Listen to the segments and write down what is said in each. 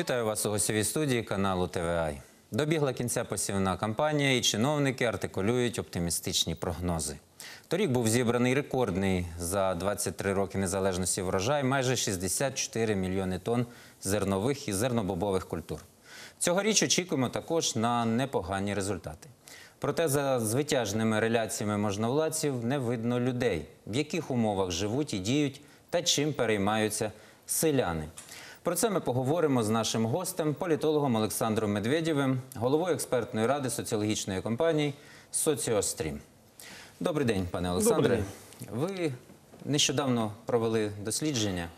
Вітаю вас у гостєвій студії каналу ТВАЙ. Добігла кінця посівна кампанія, і чиновники артикулюють оптимістичні прогнози. Торік був зібраний рекордний за 23 роки незалежності врожай майже 64 мільйони тонн зернових і зернобобових культур. Цьогоріч очікуємо також на непогані результати. Проте за звитяжними реляціями можновладців не видно людей, в яких умовах живуть і діють та чим переймаються селяни. Про це ми поговоримо з нашим гостем, політологом Олександром Медведєвим, головою експертної ради соціологічної компанії Соціострім. Добрий день, пане Олександре. Ви нещодавно провели дослідження.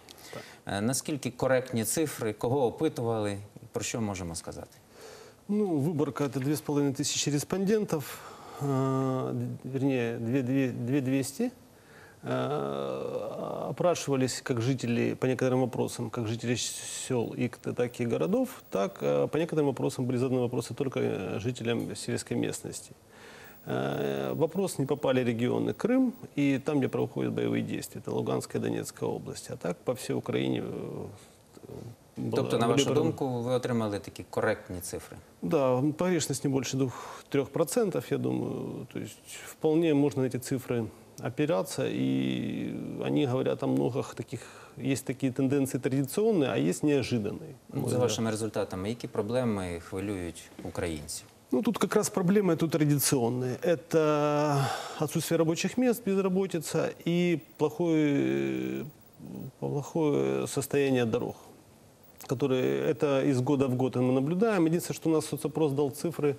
Е, наскільки коректні цифри, кого опитували, про що можемо сказати? Ну, виборка выборка это 2500 респондентов, вернее, 2200 Опрашивались как жители по некоторым вопросам, как жители сел, и так и городов, так э, по некоторым вопросам были заданы вопросы только э, жителям сельской местности. Э, вопрос не попали регионы Крым и там, где проходят боевые действия, это Луганская и Донецкая область. А так по всей Украине э, Тобто, на вашу думку, ви отримали такі коректні цифри? да, погрешность не больше 2-3%, я думаю. То есть вполне можно эти цифры опираться, и они говорят о многих таких, есть такие тенденции традиционные, а есть неожиданные. Ну, за вашими результатами, які проблеми хвилюють українців? Ну, тут как раз проблемы тут традиционные. Это отсутствие рабочих мест, безработица и плохое, плохое состояние дорог, которые это из года в год мы наблюдаем. Единственное, что у нас соцопрос дал цифры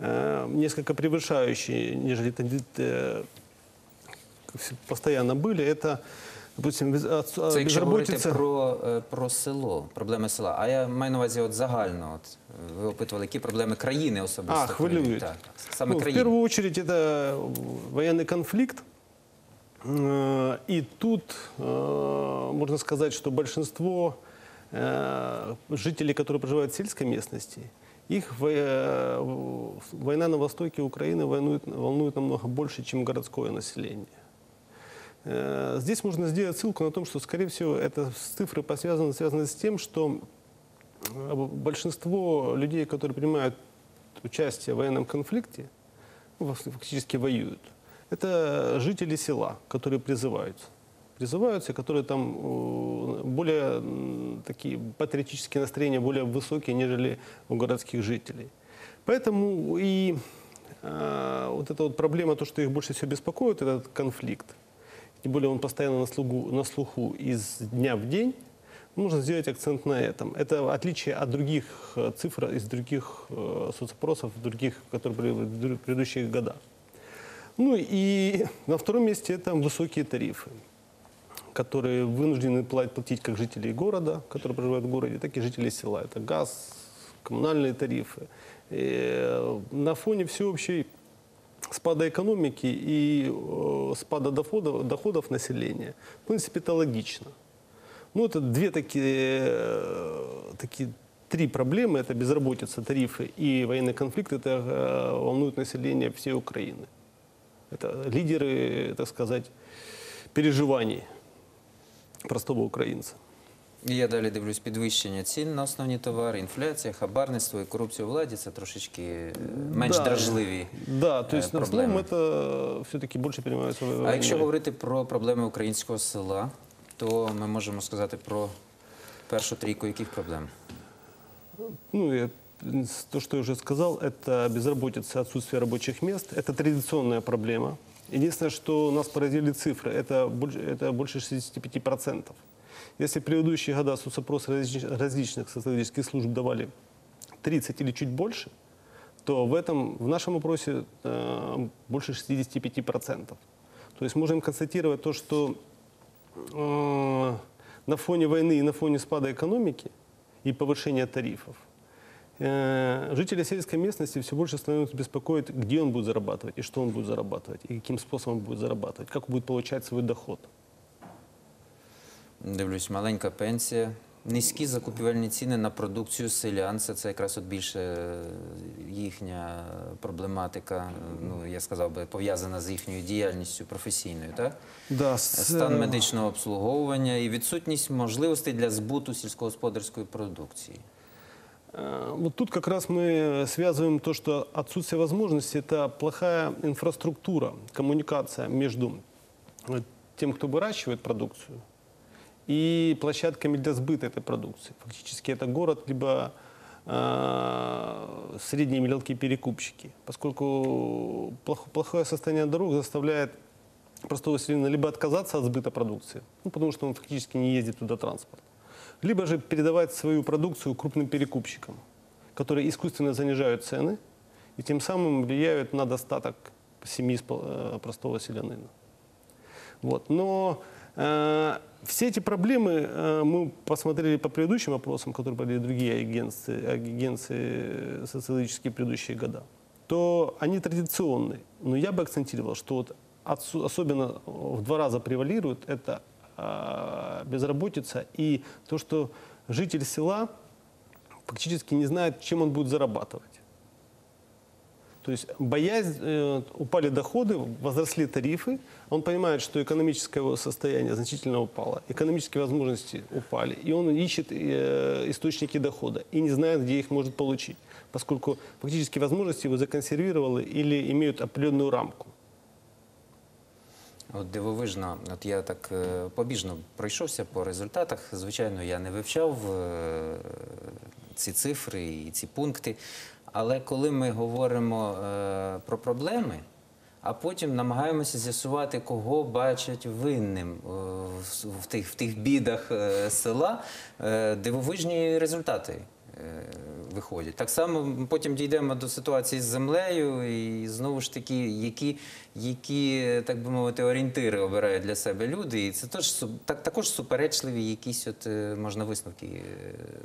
э, несколько превышающие, нежели тенди- э, постоянно были. Это, допустим, без- отсу- Це якщо говорити безработица. про, е, про село, проблеми села. А я маю на увазі от загально. От, е, ви опитували, які проблеми країни особисто А, хвилюють. Так, саме Ну, в країни. первую очередь это военный конфликт. Э, И тут э, можно сказать, что большинство э, жителей, которые проживают в сельской местности, их во- э, война на востоке Украины волнует, волнует намного больше, чем городское население. Э, Здесь можно сделать ссылку на том, что, скорее всего, это цифры посвязаны, связаны с тем, что э, большинство людей, которые принимают участие в военном конфликте, ну, фак- фактически воюют, это жители села, которые призываются. Призываются, которые там э, более такие патриотические настроения более высокие, нежели у городских жителей. Поэтому и э, вот эта вот проблема, то, что их больше всего беспокоит, этот конфликт, тем более он постоянно на, слугу, на слуху из дня в день, нужно сделать акцент на этом. Это отличие от других э, цифр из других э, соцопросов, других, которые были в предыдущих годах. Ну и на втором месте это высокие тарифы, которые вынуждены пла- платить как жители города, которые проживают в городе, так и жители села. Это газ, коммунальные тарифы. Э, На фоне всеобщей спада экономики и э, спада доходов, доходов населения, в принципе, это логично. Ну, это две такие, э, такие три проблемы. Это безработица, тарифы и военный конфликт. Это э, волнует население всей Украины. Это лидеры, так сказать, переживаний простого украинца. І я далі дивлюсь підвищення цін на основні товари, інфляція, хабарництво і корупцію у владі. Це трошечки е, менш Да. дражливі. Да, то э, есть на проблемы. основном это все-таки больше принимается в А якщо говорити про проблеми українського села, то ми можемо сказати про першу трійку яких проблем? Ну, я, с- то, что я уже сказал, это безработица, отсутствие рабочих мест. Это традиционная проблема. Единственное, что нас поразили цифры, это больше, это больше 65%. Если в предыдущие года соцопросы различ- различных социологических служб давали 30 или чуть больше, то в этом, в нашем опросе э, больше 65%. То есть можем констатировать то, что э, на фоне войны и на фоне спада экономики и повышения тарифов э, жители сельской местности все больше становятся беспокоить, где он будет зарабатывать и что он будет зарабатывать, и каким способом будет зарабатывать, как будет получать свой доход. Дивлюсь, маленька пенсія, низькі закупівельні ціни на продукцію селян. Це, це якраз от більше е, їхня проблематика, е, ну я сказав би, пов'язана з їхньою діяльністю професійною, так? Да, с, Стан э, медичного обслуговування і відсутність можливостей для збуту сільськогосподарської продукції. Э, Вот тут как раз мы связываем то, что отсутствие возможности – это плохая инфраструктура, коммуникация между э, тем, кто выращивает продукцию, и площадками для сбыта этой продукции. Фактически это город, либо э, средние мелкие перекупщики, поскольку плох- плохое состояние дорог заставляет простого селянина либо отказаться от сбыта продукции, ну, потому что он фактически не ездит туда транспорт, либо же передавать свою продукцию крупным перекупщикам, которые искусственно занижают цены и тем самым влияют на достаток семьи э, простого селянина. Вот. Но все эти проблемы э, мы посмотрели по предыдущим опросам, которые провели другие агенции, агенции социологические в предыдущие года, то они традиционные. Но я бы акцентировал, что вот особенно в два раза превалирует это э, безработица и то, что житель села фактически не знает, чем он будет зарабатывать. То есть боязнь, э, упали доходы, возросли тарифы, он понимает, что экономическое его состояние значительно упало, экономические возможности упали, и он ищет э, источники дохода и не знает, где их может получить, поскольку фактически возможности его законсервировали или имеют определенную рамку. От дивовижно, от я так е, побіжно пройшовся по результатах. Звичайно, я не вивчав е, ці цифри і ці пункти. Але коли ми говоримо е, про проблеми, а потім намагаємося з'ясувати, кого бачать винним е, в, тих, в тих бідах е, села, дивовижні результати виходять. Так само потім дійдемо до ситуації з землею, і знову ж таки, які, які так би мовити, орієнтири обирають для себе люди. І це теж су- так, також суперечливі якісь от е, можна висновки е,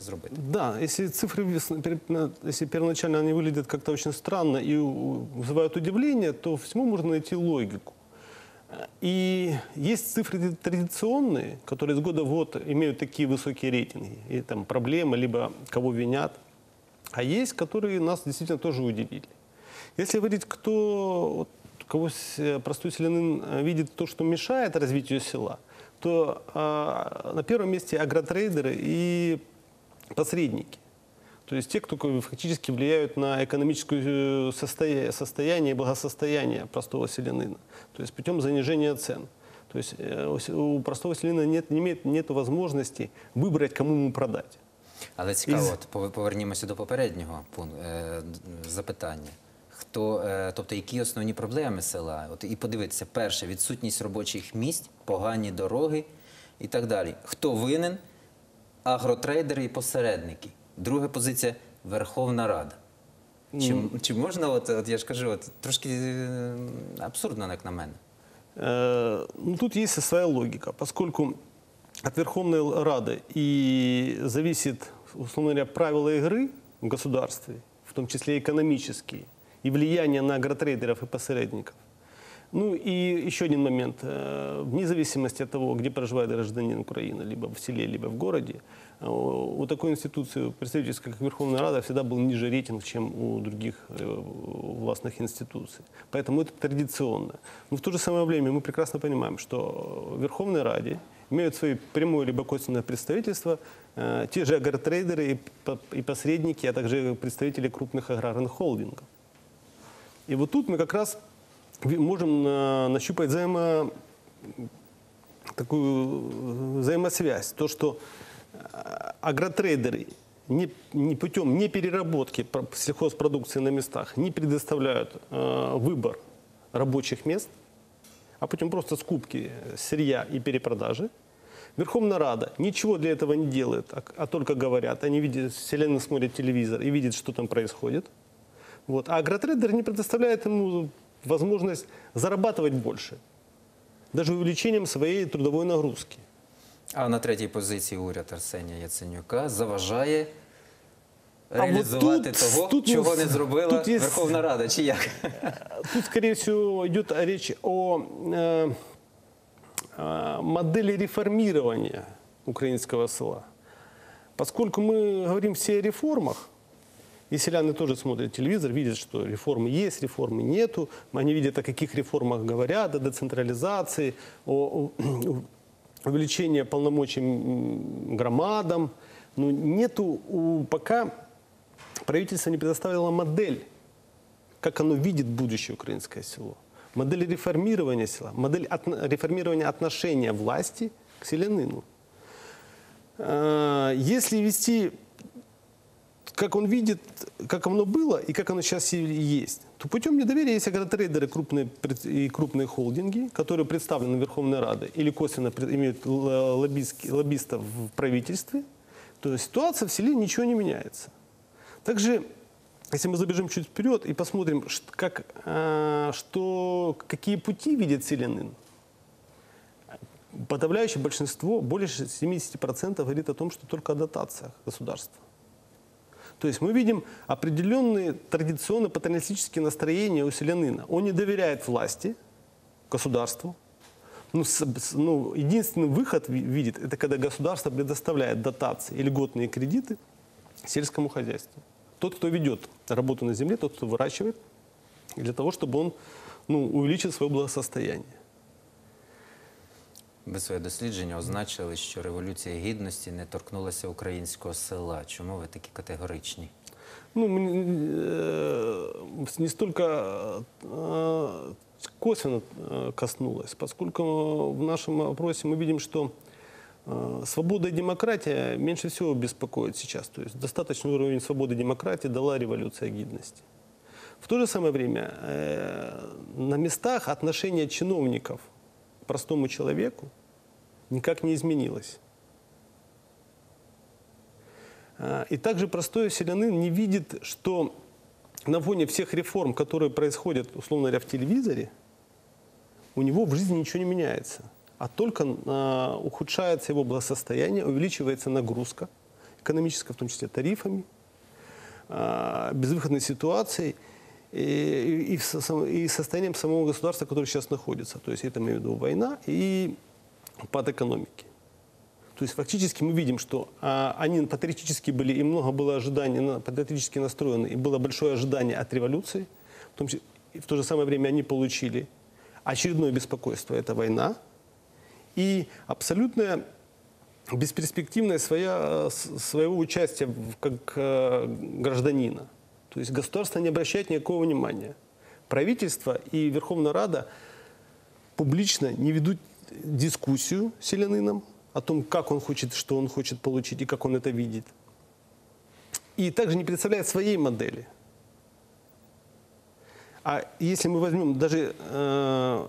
зробити. Да, если цифры, вес- пер- на- если первоначально они выглядят как-то очень странно и у- вызывают удивление, то всему можно найти логику. Э, И есть цифры традиционные, которые с года в год имеют такие высокие рейтинги, и там проблемы, либо кого винят. А есть, которые нас действительно тоже удивили. Если говорить, кто, кого э, простой селянин э, видит то, что мешает развитию села, то а, на первом месте агротрейдеры и посредники. То есть те, кто как бы фактически влияют на экономическое э, состоя- состояние и благосостояние простого селянина. То есть путем занижения цен. То есть э, у се- у простого селянина нет, не имеет нету возможности выбрать, кому ему продать. Але цікаво, Із- от пове- повернімося до попереднього пункту е, д- запитання. Хто, е, тобто, які основні проблеми села? От і подивитися, перше, відсутність робочих місць, погані дороги і так далі. Хто винен? Агротрейдери і посередники. Друга позиція Верховна Рада. Чи, чи можна, от, от я ж кажу, от, трошки е, абсурдно, як на мене. Э, Ну, тут есть и своя логика, поскольку от Верховной Рады и зависит, условно говоря, правила игры в государстве, в том числе экономические, и влияние на агротрейдеров и посредников. Ну и еще один момент. Э, Вне зависимости от того, где проживает гражданин Украины, либо в селе, либо в городе, э, у такой институции, представительской, как Верховная Рада, всегда был ниже рейтинг, чем у других э, властных институций. Поэтому это традиционно. Но в то же самое время мы прекрасно понимаем, что в Верховной Раде имеют свое прямое либо косвенное представительство те же агротрейдеры и, по- и посредники, а также представители крупных аграрных холдингов. И вот тут мы как раз можем э, нащупать взаимо, такую э, взаимосвязь. То, что э, агротрейдеры не, не путем не переработки про- сельхозпродукции на местах не предоставляют э, выбор рабочих мест, а путем просто скупки сырья и перепродажи. Верховная Рада ничего для этого не делает, а, а только говорят. Они видят, селяне смотрят телевизор и видят, что там происходит. Вот. А агротрейдер не предоставляет ему возможность зарабатывать больше, даже увеличением своей трудовой нагрузки. А на третій позиції уряд Арсенія Яценюка заважає А от реалізувати тут- того, тут чого ну, не зробила тут є- Верховна Рада, чи як? Тут, скорее всего, идет речь о э, э, модели реформирования украинского села. Поскольку мы говорим все о реформах, и селяне тоже смотрят телевизор, видят, что реформы есть, реформы нету. Они видят, о каких реформах говорят, о децентрализации, о, увеличении полномочий громадам. Но нету у, пока правительство не предоставило модель, как оно видит будущее украинское село. Модель реформирования села, модель отно- реформирования отношения власти к селянину. Э, Если вести, как он видит, как оно было и как оно сейчас есть, то путем недоверия есть агротрейдеры крупные, пред- и крупные холдинги, которые представлены Верховной Радой или косвенно имеют лоббистов в правительстве, то ситуация в селе ничего не меняется. Также, если мы забежим чуть вперед и посмотрим, как, э, что, какие пути видит селянин, подавляющее большинство, больше 70% говорит о том, что только о дотациях государства. То есть мы видим определенные традиционные патernалистические настроения у селянина. Он не доверяет власти, государству. Ну, с- ну, единственный выход ви- видит, это когда государство предоставляет дотации и льготные кредиты сельскому хозяйству. Тот, кто ведет работу на земле, тот, кто выращивает, для того, чтобы он ну, увеличил свое благосостояние. Ви своє дослідження означили, що революція гідності не торкнулася українського села. Чому ви такі категоричні? Ну, м, э, не столько э, косвенно э, коснулось, поскольку в нашем опросе мы видим, что э, свобода и демократия меньше всего беспокоит сейчас. То есть достаточный уровень свободы и демократии дала революция гидности. В то же самое время э, на местах отношение чиновников к простому человеку никак не изменилось. А, И также простой селянин не видит, что на фоне всех реформ, которые происходят, условно говоря, в телевизоре, у него в жизни ничего не меняется, а только а, ухудшается его благосостояние, увеличивается нагрузка экономическая, в том числе тарифами, а, безвыходной ситуацией и, и- и и состоянием самого государства, которое сейчас находится. То есть это, имею в виду, война и пад экономики. То есть фактически мы видим, что а, они патриотически были, и много было ожиданий, патриотически настроены, и было большое ожидание от революции. В, том числе, и в то же самое время они получили очередное беспокойство – это война. И абсолютная бесперспективность своя, своего участия в- как э, гражданина. То есть государство не обращает никакого внимания. Правительство и Верховная Рада публично не ведут дискуссию с селянином о том, как он хочет, что он хочет получить и как он это видит. И также не представляет своей модели. А если мы возьмем даже, э,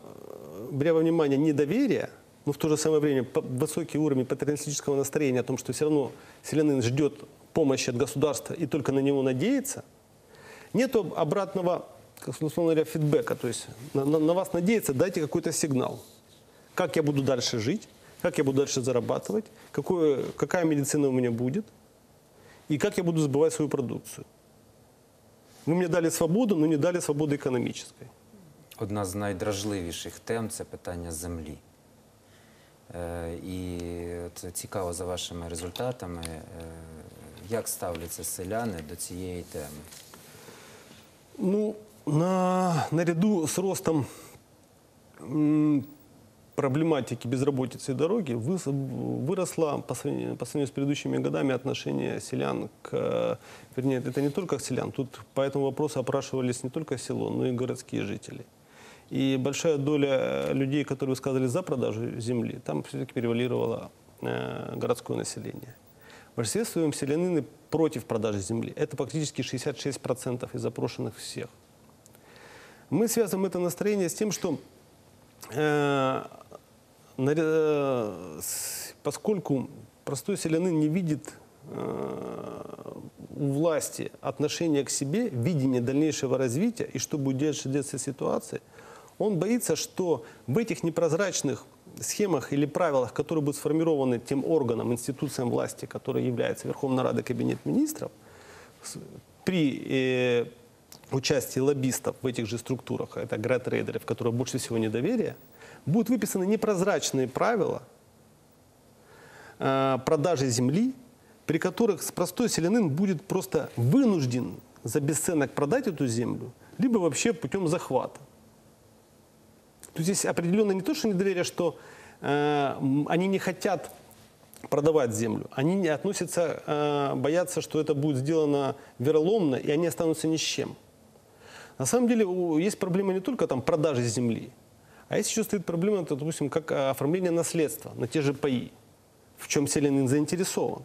беря во внимание недоверие, но в то же самое время высокий уровень патриотического настроения о том, что все равно селянин ждет помощи от государства и только на него надеется, нет обратного, как условно говоря, фидбэка. То есть на, на- на вас надеяться, дайте какой-то сигнал. Как я буду дальше жить, как я буду дальше зарабатывать, какое, какая медицина у меня будет и как я буду сбывать свою продукцию. Вы мне дали свободу, но не дали свободы экономической. Одна з найдражливіших тем це питання землі. Е, І от цікаво за вашими результатами, е, як ставляться селяни до цієї теми. Ну, на, наряду с ростом м, проблематики безработицы и дороги выросло по сравнению, по сравнению с предыдущими годами отношение селян к... Вернее, это не только к селян. Тут по этому вопросу опрашивались не только село, но и городские жители. И большая доля людей, которые высказывались за продажу земли, там все-таки перевалировало э, городское население. В большинстве своем селянины против продажи земли. Это практически 66% из опрошенных всех. Мы связываем это настроение с тем, что поскольку простой селянин не видит э, у власти отношения к себе, видение дальнейшего развития и что будет дальше с ситуацией, он боится, что в этих непрозрачных схемах или правилах, которые будут сформированы тем органом, институциям власти, который является Верховная Рада, Кабинет министров, при участии лоббистов в этих же структурах, это агротрейдеры, в которых больше всего недоверия, будут выписаны непрозрачные правила э, продажи земли, при которых простой селянин будет просто вынужден за бесценок продать эту землю, либо вообще путем захвата. То здесь определенно не то, что недоверие, что э, они не хотят продавать землю, они не относятся, э, боятся, что это будет сделано вероломно, и они останутся ни с чем. На самом деле есть проблема не только там продажи земли, а есть еще стоит проблема, допустим, как э, оформление наследства на те же паи, в чем селянин заинтересован.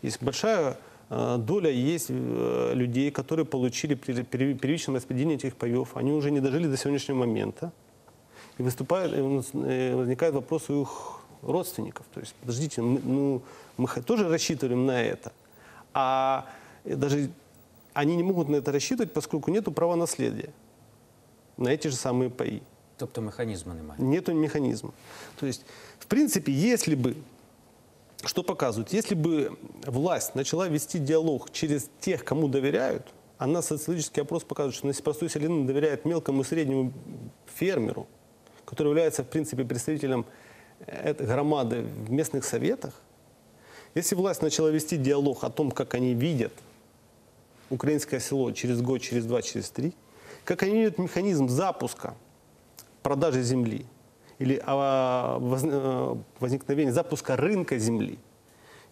Есть большая э, доля есть э, людей, которые получили первичном распределении этих паев. Они уже не дожили до сегодняшнего момента. И выступает, э, возникает вопрос у их родственников. То есть, подождите, мы, ну, мы тоже рассчитываем на это. А даже они не могут на это рассчитывать, поскольку нет права наследия на эти же самые паи. Тобто механізму немає. Нету механизма. То есть, в принципе, если бы, что показывает, если бы власть начала вести диалог через тех, кому доверяют, а нас социологический опрос показывает, что простой селянин доверяет мелкому и среднему фермеру, который является, в принципе, представителем э, этой громады в местных советах, если власть начала вести диалог о том, как они видят украинское село через год, через два, через три, как они видят механизм запуска продажи земли или а, э, возникновения запуска рынка земли.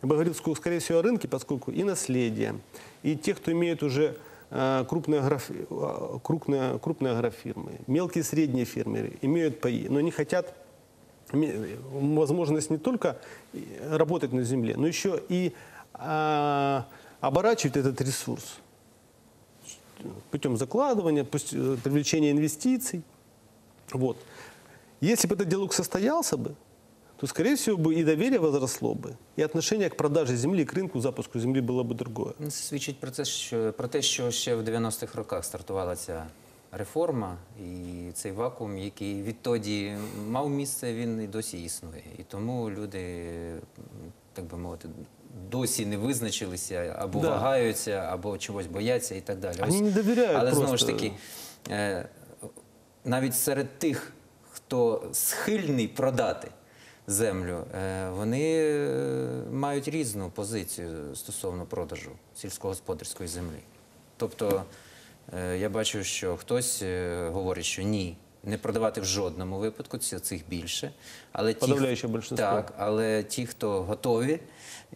Я бы говорил, ск- скорее всего, о рынке, поскольку и наследие, и те, кто имеют уже э, крупные, э, крупные, крупные агрофирмы, мелкие и средние фермеры имеют паи, но они хотят возможность не только работать на земле, но еще и а, оборачивать этот ресурс путем закладывания, пусть, э, привлечения инвестиций. Вот. Если бы этот диалог состоялся бы, то, скорее всего, бы и доверие возросло бы, и отношение к продаже земли, к рынку, запуску земли было бы другое. Ну, Це свідчить про те, що про те, що ще в 90-х роках стартувала ця реформа, і цей вакуум, який відтоді мав місце, він і досі існує. І тому люди, м, так би мовити, досі не визначилися або Да. вагаються, або чогось бояться і так далі. Вони не довіряють Але знову ж таки, е, навіть серед тих, хто схильний продати землю, е, вони е, мають різну позицію стосовно продажу сільськогосподарської землі. Тобто я бачу, що хтось говорить, що ні. Не продавати в жодному випадку, цих більше. Але ті, Подавляюче більшість. так, але ті, хто готові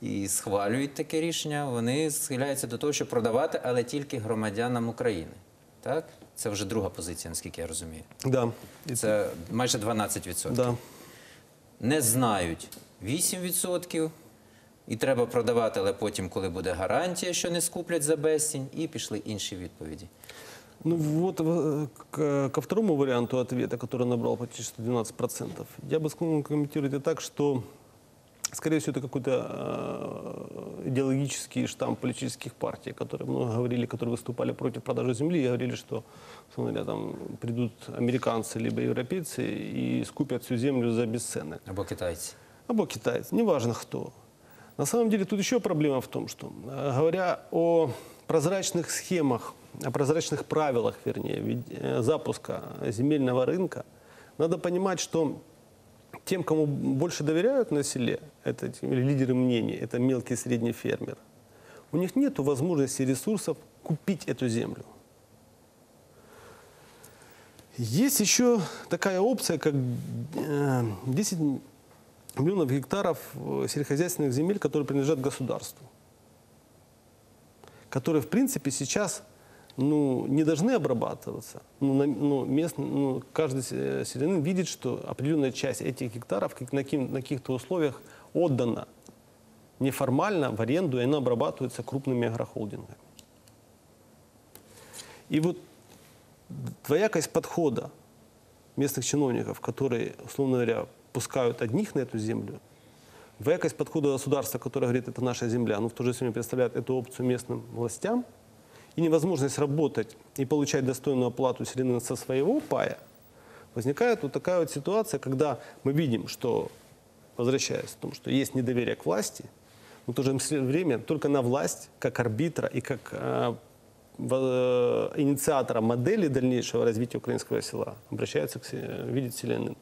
і схвалюють таке рішення, вони схиляються до того, щоб продавати, але тільки громадянам України. Так? Це вже друга позиція, наскільки я розумію. Да. Це майже 12%. да. Не знають 8%. І треба продавати, але потім, коли буде гарантія, що не скуплять за безцінь, і пішли інші відповіді. Ну вот э, к- ко второму варианту ответа, который набрал почти что 12%, я бы склонен комментировать это так, что, скорее всего, это какой-то э, идеологический штамп политических партий, которые много говорили, которые выступали против продажи земли, и говорили, что условно говоря, там придут американцы либо европейцы и скупят всю землю за бесценок. Або китайці. Або китаец, неважно кто. На самом деле тут еще проблема в том, что э, говоря о прозрачных схемах, о прозрачных правилах, вернее, э, запуска земельного рынка, надо понимать, что тем, кому больше доверяют на селе, это лидеры мнений, это мелкий и средний фермер, у них нет возможности ресурсов купить эту землю. Есть еще такая опция, как э, 10 миллионов гектаров э, сельскохозяйственных земель, которые принадлежат государству, которые, в принципе, сейчас ну, не должны обрабатываться. Ну, на- ну, мест- ну, каждый се- селянин видит, что определенная часть этих гектаров на, на каких-то условиях отдана неформально в аренду, и она обрабатывается крупными агрохолдингами. И вот двоякость подхода местных чиновников, которые, условно говоря, пускают одних на эту землю, двоякость подхода государства, которое говорит, это наша земля, но в то же время представляет эту опцию местным властям, и невозможность работать и получать достойную оплату селянина со своего пая, возникает вот такая вот ситуация, когда мы видим, что, возвращаясь к тому, что есть недоверие к власти, но в то же время только на власть, как арбитра и как э, в- э, инициатора модели дальнейшего развития украинского села обращаются к се- видит селянин.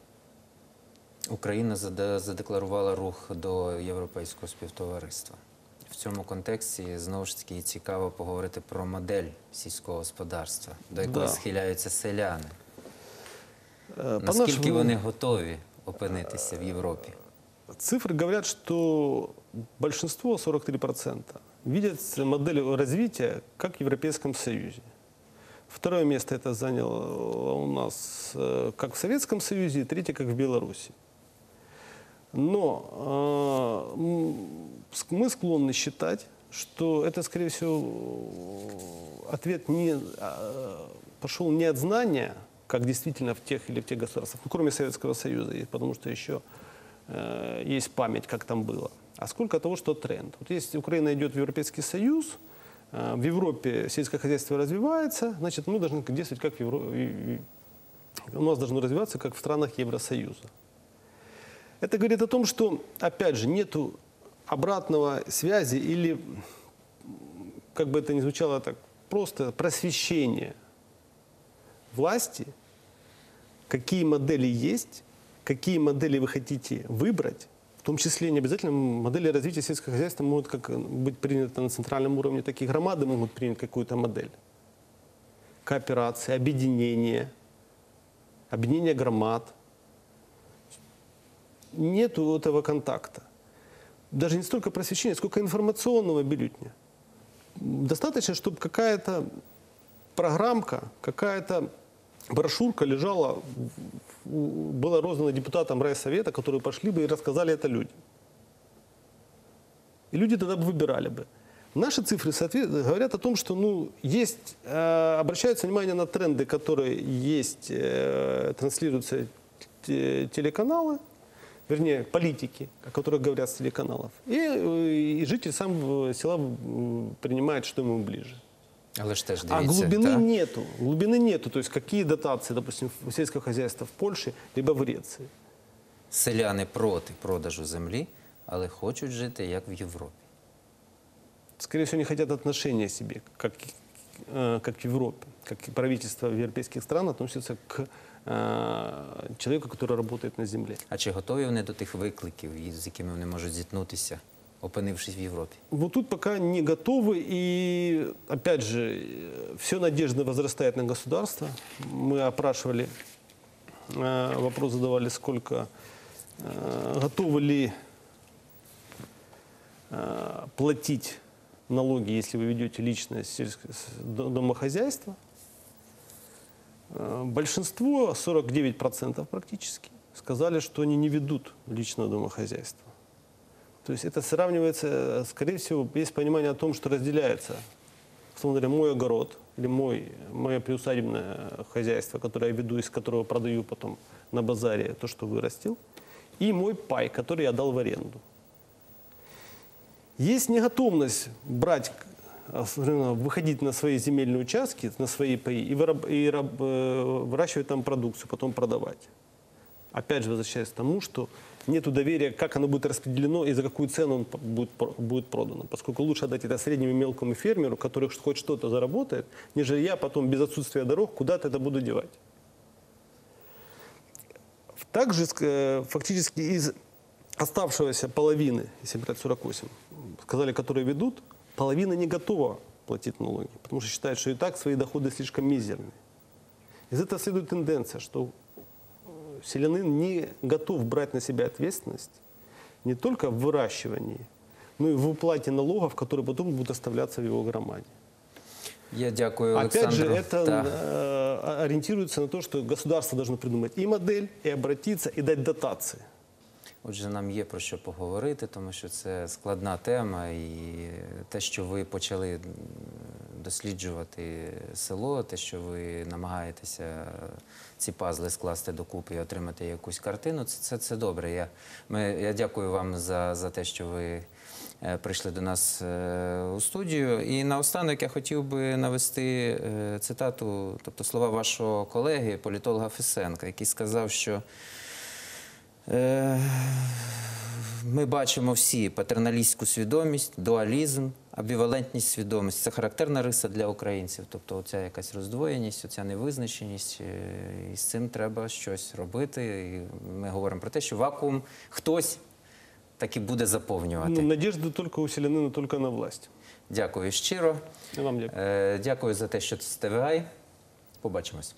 Україна заде- задекларувала рух до європейського співтовариства. В цьому контексті знову ж таки цікаво поговорити про модель сільського господарства, до якої Да. схиляються селяни. Э, по Наскільки нашему- вони готові опинитися в Європі? Цифры говорят, что большинство, 43%, видят модель развития как в Европейском Союзе. Второе место это заняло у нас э, как в Советском Союзе, и третье как в Беларуси. Но э, мы склонны считать, что это, скорее всего, ответ не, а, пошел не от знания, как действительно в тех или в тех государствах, ну, кроме Советского Союза, потому что еще э, есть память, как там было, а сколько того, что тренд. Вот если Украина идет в Европейский Союз, э, в Европе сельское хозяйство развивается, значит, мы должны действовать как в Европе, у нас должно развиваться, как в странах Евросоюза. Это говорит о том, что, опять же, нету обратного связи или, как бы это ни звучало так, просто просвещения власти, какие модели есть, какие модели вы хотите выбрать, в том числе не обязательно модели развития сельского хозяйства могут как быть приняты на центральном уровне, так и громады могут принять какую-то модель. Кооперация, объединение, объединение громад. Нету этого контакта. Даже не столько просвещения, сколько информационного бюллетня. Достаточно, чтобы какая-то программка, какая-то брошюрка лежала, была роздана депутатам райсовета, которые пошли бы и рассказали это людям. И люди тогда бы выбирали бы. Наши цифры говорят о том, что ну, есть, э, обращаются внимание на тренды, которые есть, э, транслируются те- телеканалы, вернее, политики, о которых говорят с телеканалов. И, э, и житель сам э, села м, принимает, что ему ближе. Але ж теж А дивіться. глубины та? нету. Глубины нету. То есть какие дотации, допустим, в сельского хозяйства в Польше, либо в Греции. Селяни проти продажу землі, але хочуть жити як в Європі. Скорее всего, не хотят отношения себе, как, э, как в Европе, как и правительство в европейских стран относится к э, человеку, который работает на земле. А чи готові вони до тих викликів, і- з якими вони можуть зіткнутися, опинившись в Європі? Вот тут пока не готовы, и опять же, все надежда возрастает на государство. Мы опрашивали, э, вопрос задавали, сколько, э, готовы ли э, платить налоги, если вы ведете личное сельское с- до- домохозяйство. Э, Большинство, 49% практически, сказали, что они не ведут личного домохозяйства. То есть это сравнивается, э, скорее всего, есть понимание о том, что разделяется, условно говоря, мой огород или мой, мое приусадебное хозяйство, которое я веду, из которого продаю потом на базаре то, что вырастил, и мой пай, который я дал в аренду. Есть неготовность брать, выходить на свои земельные участки, на свои паи и, выраб- и раб- э, выращивать там продукцию, потом продавать. Опять же, возвращаясь к тому, что нет доверия, как оно будет распределено и за какую цену он будет, будет продано. Поскольку лучше отдать это среднему мелкому фермеру, который хоть что-то заработает, нежели я потом без отсутствия дорог куда-то это буду девать. Также э, фактически из оставшегося половины, если брать 48, сказали, которые ведут, половина не готова платить налоги, потому что считают, что и так свои доходы слишком мизерные. Из этого следует тенденция, что э, селянин не готов брать на себя ответственность не только в выращивании, но и в уплате налогов, которые потом будут оставляться в его громаде. Я дякую, Опять Олександру. же, это Та. э, ориентируется на то, что государство должно придумать и модель, и обратиться, и дать дотации. Отже, нам є про що поговорити, тому що це складна тема, і те, що ви почали досліджувати село, те, що ви намагаєтеся ці пазли скласти докупи і отримати якусь картину, це, це, це добре. Я, ми, я дякую вам за, за те, що ви е, прийшли до нас е, у студію. І наостанок я хотів би навести е, цитату, тобто слова вашого колеги, політолога Фесенка, який сказав, що. Е, Ми бачимо всі патерналістську свідомість, дуалізм, амбівалентність свідомості. Це характерна риса для українців. Тобто, оця якась роздвоєність, оця невизначеність. е, І з цим треба щось робити. І ми говоримо про те, що вакуум хтось таки буде заповнювати. Ну, надежда только у селянина, только на власть. Дякую щиро. Вам дякую. Е, Дякую за те, що це ТВА. Побачимось.